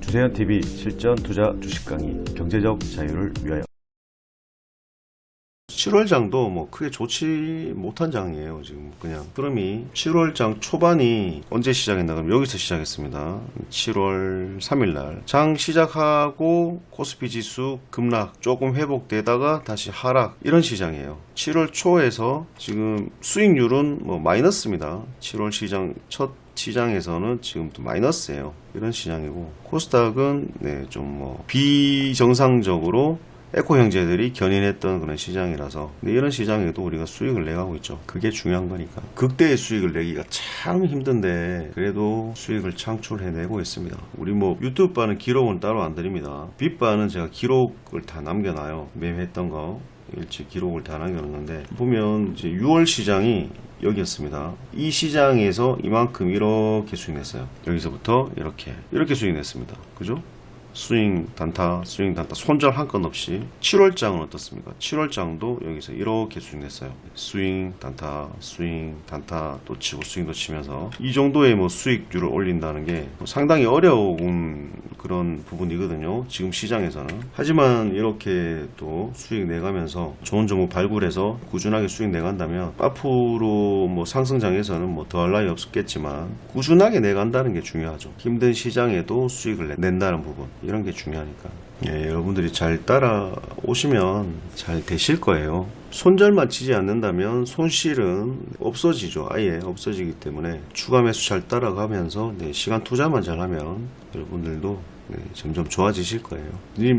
주세현 TV 실전 투자 주식 강의 경제적 자유를 위하여 7월 장도 뭐 크게 좋지 못한 장이에요. 지금 그냥 흐름이 7월 장 초반이 언제 시작했나 그럼 여기서 시작했습니다. 7월 3일 날 장 시작하고 코스피 지수 급락 조금 회복되다가 다시 하락 이런 시장이에요. 7월 초에서 지금 수익률은 뭐 마이너스입니다. 7월 시장 첫 시장에서는 지금도 마이너스예요. 이런 시장이고 코스닥은 네, 좀뭐 비정상적으로 에코 형제들이 견인했던 그런 시장이라서 근데 이런 시장에도 우리가 수익을 내가고 있죠. 그게 중요한 거니까. 극대의 수익을 내기가 참 힘든데 그래도 수익을 창출해내고 있습니다. 우리 뭐 유튜브 바는 기록은 따로 안 드립니다. 빗바는 제가 기록을 다 남겨놔요. 매매했던 거 일찍 기록을 다 남겨놓는데 보면 이제 6월 시장이 여기였습니다. 이 시장에서 이만큼 이렇게 수익 냈어요. 여기서부터 이렇게 이렇게 수익 냈습니다. 그죠? 스윙 단타, 스윙 단타, 손절 한 건 없이 7월장은 어떻습니까? 7월장도 여기서 이렇게 냈어요. 스윙 단타, 스윙 단타 또 치고 스윙도 치면서 이 정도의 뭐 수익률을 올린다는 게뭐 상당히 어려운 그런 부분이거든요. 지금 시장에서는. 하지만 이렇게 또 수익 내가면서 좋은 종목 발굴해서 꾸준하게 수익 내간다면 앞으로 뭐 상승장에서는 뭐 더할 나위 없겠지만 꾸준하게 내간다는 게 중요하죠. 힘든 시장에도 수익을 내- 낸다는 부분 이런 게 중요하니까. 예, 여러분들이 잘 따라오시면 잘 되실 거예요. 손절만 치지 않는다면 손실은 없어지죠. 아예 없어지기 때문에 추가 매수 잘 따라가면서 네, 시간 투자만 잘하면 여러분들도 네, 점점 좋아지실 거예요.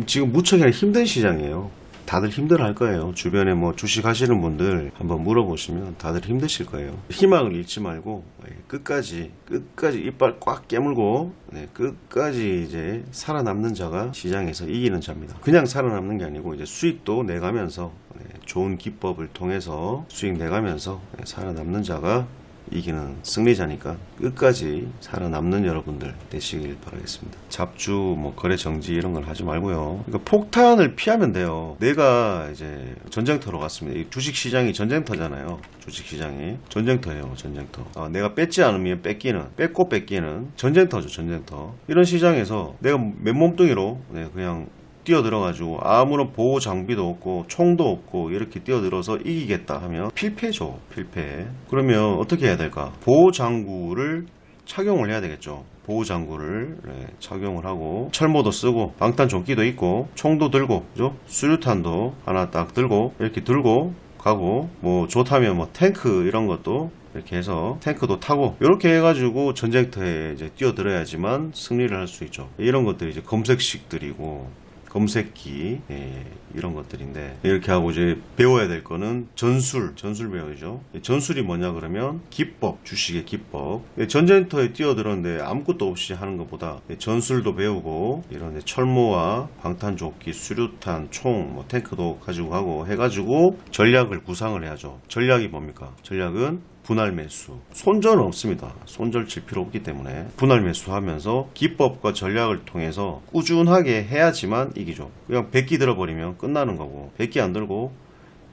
지금 무척이나 힘든 시장이에요. 다들 힘들어 할 거예요. 주변에 뭐 주식 하시는 분들 한번 물어보시면 다들 힘드실 거예요. 희망을 잃지 말고 예, 끝까지 끝까지 이빨 꽉 깨물고 네, 끝까지 이제 살아남는 자가 시장에서 이기는 자입니다. 그냥 살아남는 게 아니고 이제 수익도 내가면서 네, 좋은 기법을 통해서 수익 내가면서 네, 살아남는 자가 이기는 승리자니까 끝까지 살아남는 여러분들 되시길 바라겠습니다. 잡주, 뭐 거래 정지 이런 걸 하지 말고요. 그러니까 폭탄을 피하면 돼요. 내가 이제 전쟁터로 갔습니다. 이 주식 시장이 전쟁터잖아요. 주식 시장이 전쟁터예요. 전쟁터. 아, 내가 뺏지 않으면 뺏기는, 뺏고 뺏기는 전쟁터죠. 전쟁터. 이런 시장에서 내가 맨몸뚱이로 네, 그냥 뛰어들어가지고 아무런 보호 장비도 없고 총도 없고 이렇게 뛰어들어서 이기겠다 하면 필패죠 필패. 그러면 어떻게 해야 될까? 보호 장구를 착용을 해야 되겠죠. 보호 장구를 네, 착용을 하고 철모도 쓰고 방탄 조끼도 있고 총도 들고 그죠? 수류탄도 하나 딱 들고 이렇게 들고 가고 뭐 좋다면 뭐 탱크 이런 것도 이렇게 해서 탱크도 타고 이렇게 해가지고 전쟁터에 이제 뛰어들어야지만 승리를 할 수 있죠. 이런 것들이 이제 검색식들이고 검색기 예, 이런 것들인데 이렇게 하고 이제 배워야 될 거는 전술 전술 배워야죠. 전술이 뭐냐 그러면 기법 주식의 기법. 예, 전쟁터에 뛰어들었는데 아무것도 없이 하는 것보다 예, 전술도 배우고 이런 철모와 방탄조끼 수류탄 총 뭐 탱크도 가지고 가고 해가지고 전략을 구상을 해야죠. 전략이 뭡니까? 전략은 분할 매수. 손절은 없습니다. 손절 칠 필요 없기 때문에 분할 매수하면서 기법과 전략을 통해서 꾸준하게 해야지만 이기죠. 그냥 100기 들어버리면 끝나는 거고 100기 안 들고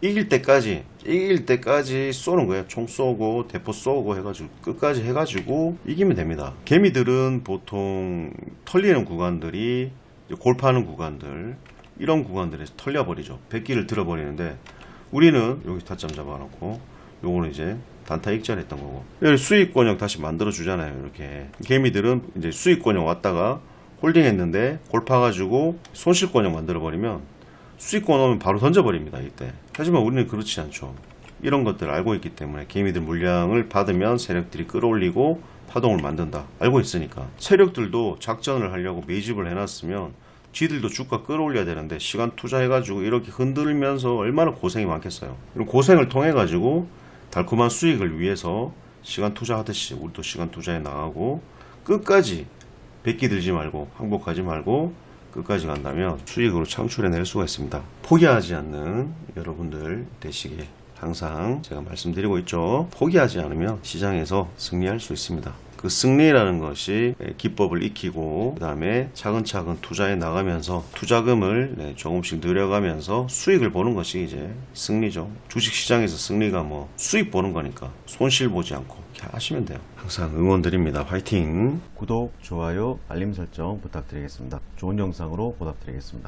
이길 때까지 이길 때까지 쏘는 거예요. 총 쏘고 대포 쏘고 해가지고 끝까지 해가지고 이기면 됩니다. 개미들은 보통 털리는 구간들이 골파하는 구간들 이런 구간들에서 털려버리죠. 100기를 들어버리는데 우리는 여기 타점 잡아놓고 요거는 이제 단타 익절했던 거고. 여기 수익 권역 다시 만들어 주잖아요 이렇게. 개미들은 이제 수익 권역 왔다가 홀딩 했는데 골파 가지고 손실 권역 만들어 버리면 수익 권오면 바로 던져 버립니다 이때. 하지만 우리는 그렇지 않죠. 이런 것들을 알고 있기 때문에 개미들 물량을 받으면 세력들이 끌어올리고 파동을 만든다. 알고 있으니까. 세력들도 작전을 하려고 매집을 해놨으면 지들도 주가 끌어올려야 되는데 시간 투자해가지고 이렇게 흔들면서 얼마나 고생이 많겠어요. 고생을 통해가지고 달콤한 수익을 위해서 시간 투자하듯이 우리도 시간 투자해 나가고 끝까지 백기 들지 말고 항복하지 말고 끝까지 간다면 수익으로 창출해낼 수가 있습니다. 포기하지 않는 여러분들 되시길 항상 제가 말씀드리고 있죠. 포기하지 않으면 시장에서 승리할 수 있습니다. 그 승리라는 것이 예, 기법을 익히고 그 다음에 차근차근 투자해 나가면서 투자금을 네, 조금씩 늘려가면서 수익을 보는 것이 이제 승리죠. 주식 시장에서 승리가 뭐 수익 보는 거니까 손실 보지 않고 하시면 돼요. 항상 응원드립니다. 화이팅! 구독, 좋아요, 알림 설정 부탁드리겠습니다. 좋은 영상으로 보답드리겠습니다.